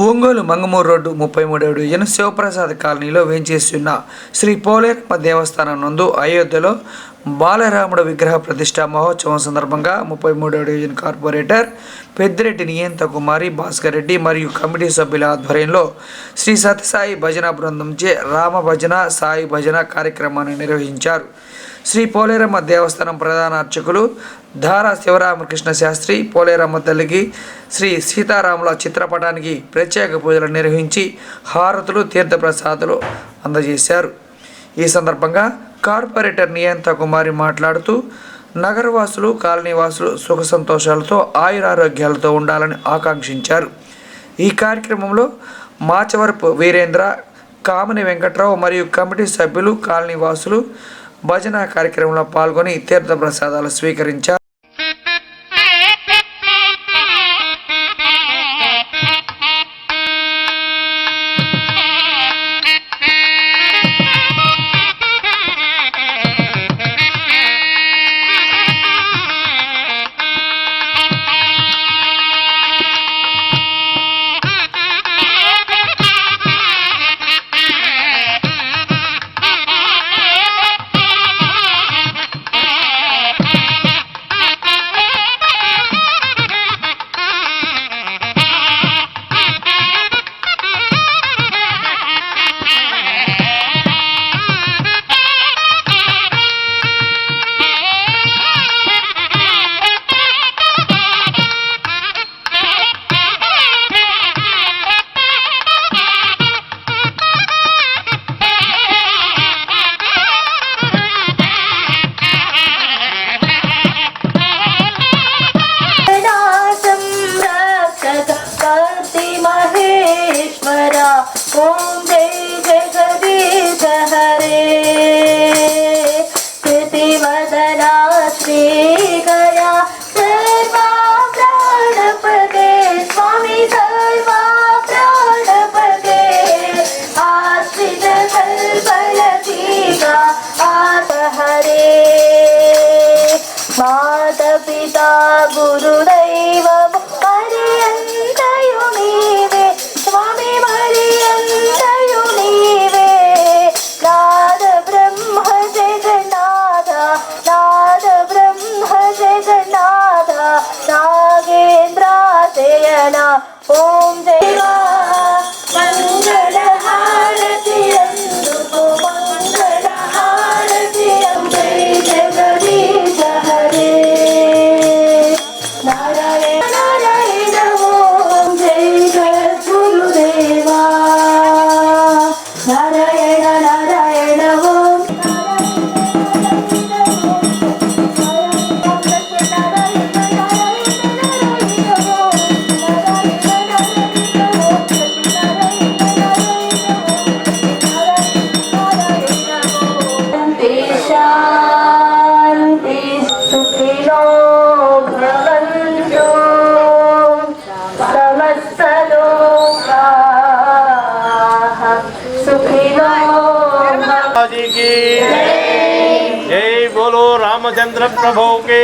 Ongole Mangamuru road ముప్పై మూడేడు ఎన్ శివప్రసాద్ కాలనీలో వేంచేస్తున్న శ్రీ పోలేరమ్మ దేవస్థానం నందు అయోధ్యలో బాలరాముడు విగ్రహ ప్రతిష్ట మహోత్సవం సందర్భంగా ముప్పై మూడో డివిజన్ కార్పొరేటర్ పెద్దిరెడ్డి నియంత కుమారి భాస్కర్ రెడ్డి మరియు కమిటీ సభ్యుల ఆధ్వర్యంలో శ్రీ సత్యసాయి భజన బృందంచే రామ భజన సాయి భజన కార్యక్రమాన్ని నిర్వహించారు. శ్రీ పోలేరమ్మ దేవస్థానం ప్రధాన అర్చకులు ధారా శివరామకృష్ణ శాస్త్రి పోలేరమ్మ తల్లికి శ్రీ సీతారాముల చిత్రపటానికి ప్రత్యేక పూజలు నిర్వహించి హారతులు తీర్థప్రసాదాలు అందజేశారు. ఈ సందర్భంగా కార్పొరేటర్ నియంత కుమారి మాట్లాడుతూ నగరవాసులు కాలనీవాసులు సుఖ సంతోషాలతో ఆయురారోగ్యాలతో ఉండాలని ఆకాంక్షించారు. ఈ కార్యక్రమంలో మాచవరపు వీరేంద్ర కామిని వెంకట్రావు మరియు కమిటీ సభ్యులు కాలనీవాసులు భజన కార్యక్రమంలో పాల్గొని తీర్థప్రసాదాలు స్వీకరించారు. మాతపితా గురుదైవం పర్యంతయు నీవే? స్వామి పర్యంతయు నీవే? నాద బ్రహ్మ జగన్నాథ నాద బ్రహ్మ జగన్నాథ की। జై బోలో రామచంద్ర ప్రభుకి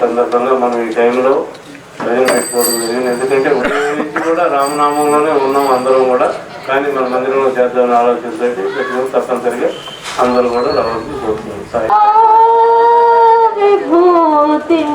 సందర్భంగా మనం ఈ టైంలో భజన పెట్టుకోవడం జరిగింది. ఎందుకంటే ఉదయం నుంచి కూడా రామనామంలోనే ఉన్నాం అందరం కూడా. కానీ మన మందిరంలో చేద్దామని ఆలోచనతో పెట్టుకుని తప్పనిసరిగా అందరూ కూడా రావాల్సి కోరుతున్నాం సాయి. విభూతిం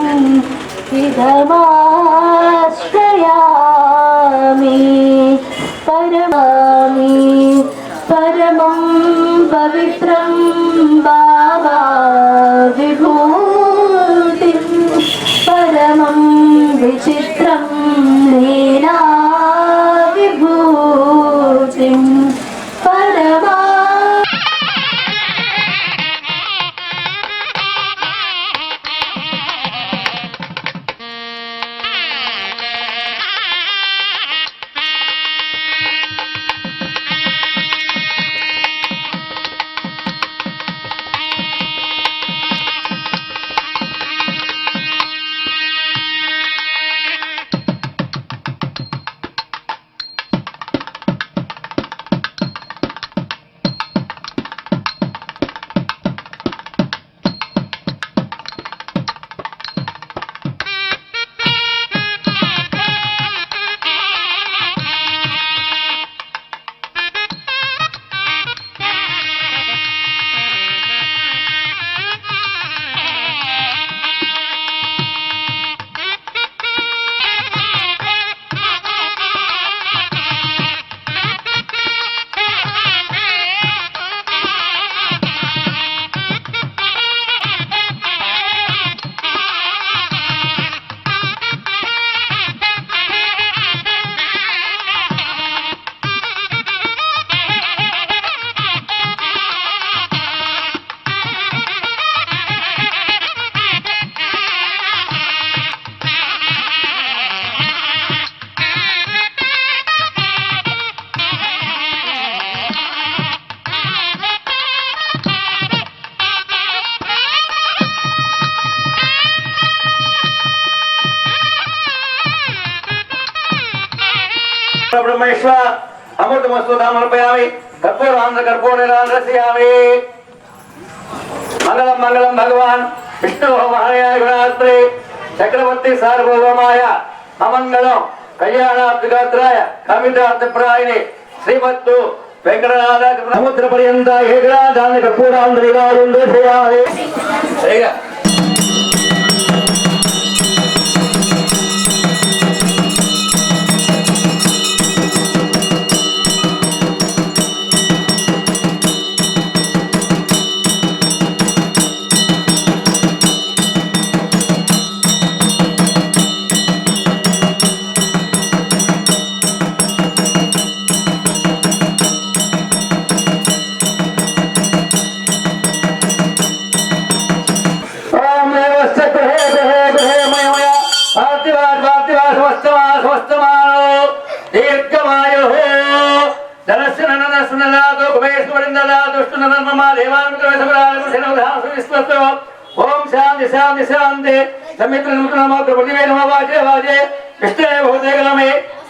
బ్రహ్మేశ్వ అమృతమస్తు సమర్పయామి కర్పూరాంధ్ర కర్పూరాంధ్రయామి మంగళం మంగళం భగవాన్. విష్ణు మహాయాత్రి చక్రవర్తి సార్వభౌమాయ. అమంగళం కళ్యాణాబ్దిగాత్రాయ కమితార్థప్రాయని శ్రీమత్తు వెంకటనాథ సముద్ర పర్యంత ఏకరాధాన్ని కర్పూరాంధ్రయామి సరిగా ఓం ధనస్సు నననస్సు ననాదో దుష్టు ననర్మమా దేవానుగ్రహ ఓం శాంతి శాంతి శాంతి సమిత్ర నమో నమో ప్రతివే వాచే వాచే విష్ణే భూతే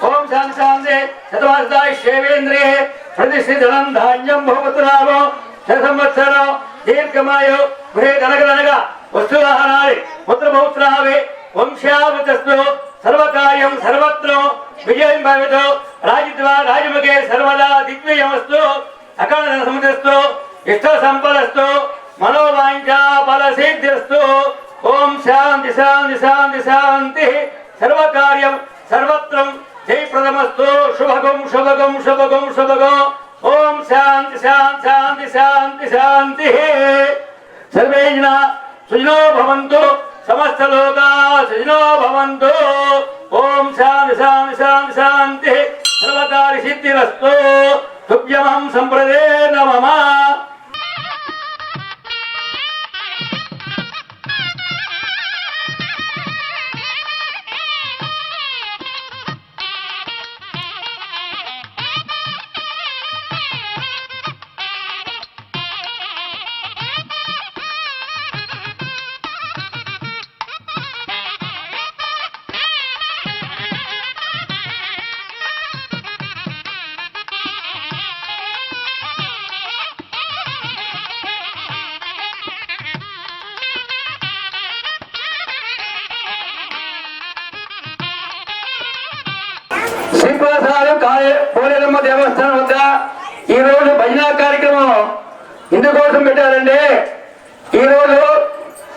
ఓం శాంతి శాంతి శేవేంద్రియే ధనం ధాన్యం దీర్ఘమాయు గృహే సర్వకార్యం సర్వత్ర విజయం భవితో రాజిత్వా రాజముఖే సర్వదా దిగ్విజయమస్తు అఖండ సమస్తు ఇష్ట సంపదస్తు మనోవాంఛా ఫల సిద్ధిస్తు ఓం శాంతి శాంతి శాంతి శాంతి. సర్వకార్యం సర్వత్రం జయప్రదమస్తు. శుభగం శుభగం శుభగం శుభగం. ఓం శాంతి శాంతి శాంతి శాంతి శాంతి. సర్వే జనా సుజనో భవంతు. సమస్త లోకా భవంతు. ఓం శాంతి శాంతి శాంతి శాంతి. సర్వకారి సిద్ధిరస్తు. తుభ్యమం సంప్రదే నమః. పోలేరమ్మ దేవస్థానం వద్ద ఈ రోజు భజన కార్యక్రమం ఇందుకోసం పెట్టారండి ఈ రోజు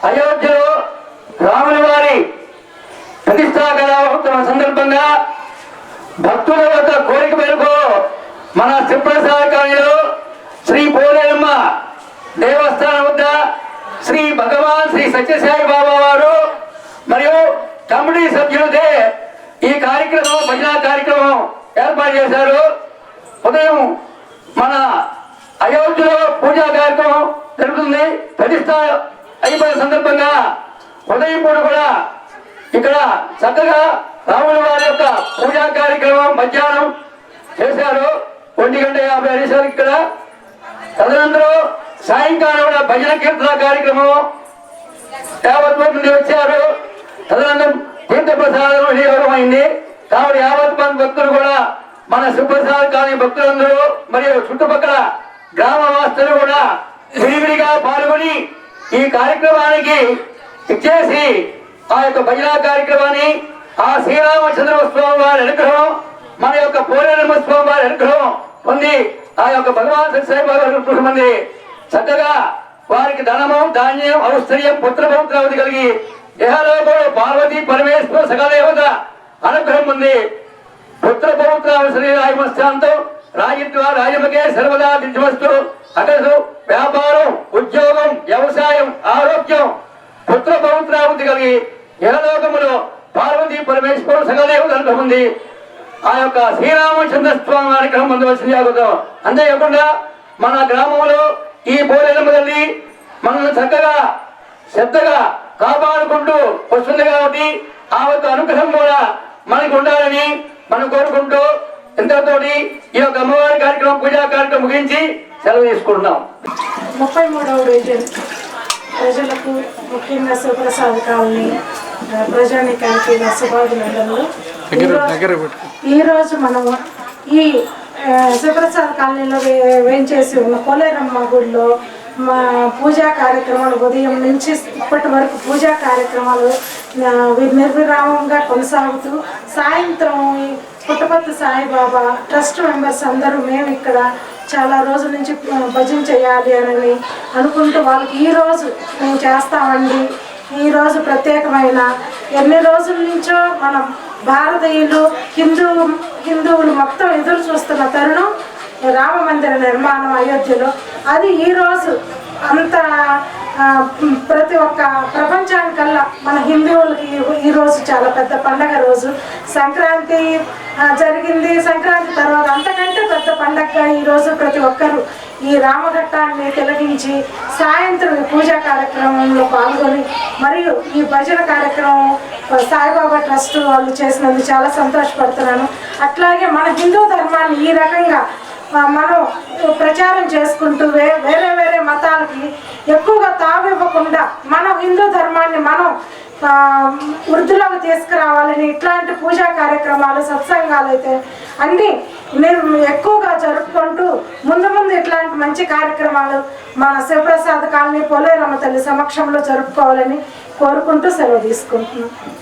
అయోధ్యలో రాముని వారి ప్రతిష్టా కళావహోత్సవం సందర్భంగా భక్తుల యొక్క కోరిక మేరకు మన శ్రీప్రసాద శ్రీ పోలేరమ్మ దేవస్థానం వద్ద శ్రీ భగవాన్ శ్రీ సత్యసాయి బాబా వారు మరియు కమిటీ సభ్యులు ఈ కార్యక్రమం భజన కార్యక్రమం ఏర్పాటు చేశారు? ఉదయం మన అయోధ్యలో పూజా కార్యక్రమం జరుగుతుంది. ప్రతిష్ట అయిపోయిన సందర్భంగా ఉదయం పూట కూడా ఇక్కడ చక్కగా రాముల వారి యొక్క పూజా కార్యక్రమం మధ్యాహ్నం చేశారు. ఒంటి గంట యాభై నిమిషాలు ఇక్కడ. తదనంతరం సాయంకాలం కూడా భజన కీర్తన కార్యక్రమం యావత్ మంది వచ్చారు. తదనంతరం తీర్థ ప్రసాదం వినియోగం అయింది కాబట్టి యావత్ మంది భక్తులు కూడా మన సుప్రసాద్ కాని భక్తులందరూ మరియు చుట్టుపక్కల గ్రామవాసులు కూడా విరివిరిగా పాల్గొని ఈ కార్యక్రమానికి ఇచ్చేసి ఆ యొక్క భజన కార్యక్రమాన్ని ఆ శ్రీరామచంద్ర స్వామి వారి అనుగ్రహం మన యొక్క పోలేరమ్మ స్వామి వారి అనుగ్రహం పొంది ఆ యొక్క భగవాన్ సత్యసాయిబాబా చక్కగా వారికి ధనము ధాన్యం ఔశ్వర్యం పుత్ర పౌత్రావతి కలిగి దేహలోకంలో పార్వతి పరమేశ్వర సకదేవత అనుగ్రహం ఉంది పుత్ర పౌత్రావసరి రాయమస్థాంతం రాజిత్వ రాజమకే సర్వదా దిశమస్తు అటసు వ్యాపారం ఉద్యోగం వ్యవసాయం ఆరోగ్యం పుత్ర పౌత్రావతి కలిగి ఇహలోకములో పార్వతి పరమేశ్వరుడు సకలదేవత ఉంది ఆ యొక్క శ్రీరామచంద్ర స్వామి వారి గ్రహం పొందవలసింది ఆగుతాం. అంతేకాకుండా మన గ్రామంలో ఈ పోలేనమ్మ తల్లి మనల్ని చక్కగా శ్రద్ధగా కాపాడుకుంటూ వస్తుంది కాబట్టి ఆ యొక్క అనుగ్రహం కూడా మనకు ఉండాలని మనం కోరుకుంటూ ఎంతతోటి ఈ యొక్క అమ్మవారి కార్యక్రమం పూజా కార్యక్రమం ముగించి సెలవు తీసుకుంటున్నాం ముప్పై మూడవ డివిజన్ ప్రజలకు ముఖ్యంగా శివప్రసాద్ కాలనీ ప్రజానీకానికి శుభాభినందనలు ఈరోజు- దగ్గర పెట్టు. ఈరోజు మనము ఈ శివప్రసాద్ కాలనీలో వే వేయించేసి ఉన్న పోలేరమ్మ గుడిలో మా పూజా కార్యక్రమాలు ఉదయం నుంచి ఇప్పటి వరకు పూజా కార్యక్రమాలు నిర్విరామంగా కొనసాగుతూ సాయంత్రం పుట్టపత్తి పుట్టపర్తి సాయిబాబా ట్రస్ట్ మెంబర్స్ అందరూ మేము ఇక్కడ చాలా రోజుల నుంచి భజన చేయాలి అని అనుకుంటూ వాళ్ళకి ఈ రోజు మేము చేస్తామండి. ఈ రోజు ప్రత్యేకమైన ఎన్ని రోజుల నుంచో మనం భారతీయులు హిందూ హిందువులు మొత్తం ఎదురు చూస్తున్న తరుణం రామ మందిర నిర్మాణం అయోధ్యలో. అది ఈరోజు అంత ప్రతి ఒక్క ప్రపంచానికల్లా మన హిందువులకి ఈరోజు చాలా పెద్ద పండగ రోజు. సంక్రాంతి జరిగింది. సంక్రాంతి తర్వాత అంతకంటే పెద్ద పండగగా ఈరోజు ప్రతి ఒక్కరూ ఈ రామఘట్టాన్ని తిలకించి సాయంత్రం పూజా కార్యక్రమంలో పాల్గొని మరియు ఈ భజన కార్యక్రమం సాయిబాబా ట్రస్ట్ వాళ్ళు చేసినందుకు చాలా సంతోషపడుతున్నాను. అట్లాగే మన హిందూ ధర్మాన్ని ఈ రకంగా మనం ప్రచారం చేసుకుంటూ వే వేరే వేరే మతాలకి ఎక్కువగా తావివ్వకుండా మన హిందూ ధర్మాన్ని మనం వృద్ధులకు వృద్ధిలోకి తీసుకురావాలని ఇట్లాంటి పూజా కార్యక్రమాలు సత్సంగాలు అయితే అన్నీ నేను ఎక్కువగా జరుపుకుంటూ ముందు ముందు ఇట్లాంటి మంచి కార్యక్రమాలు మన శివప్రసాద్ కాలనీ పోలేరమ్మ తల్లి సమక్షంలో జరుపుకోవాలని కోరుకుంటూ సెలవు తీసుకుంటున్నాను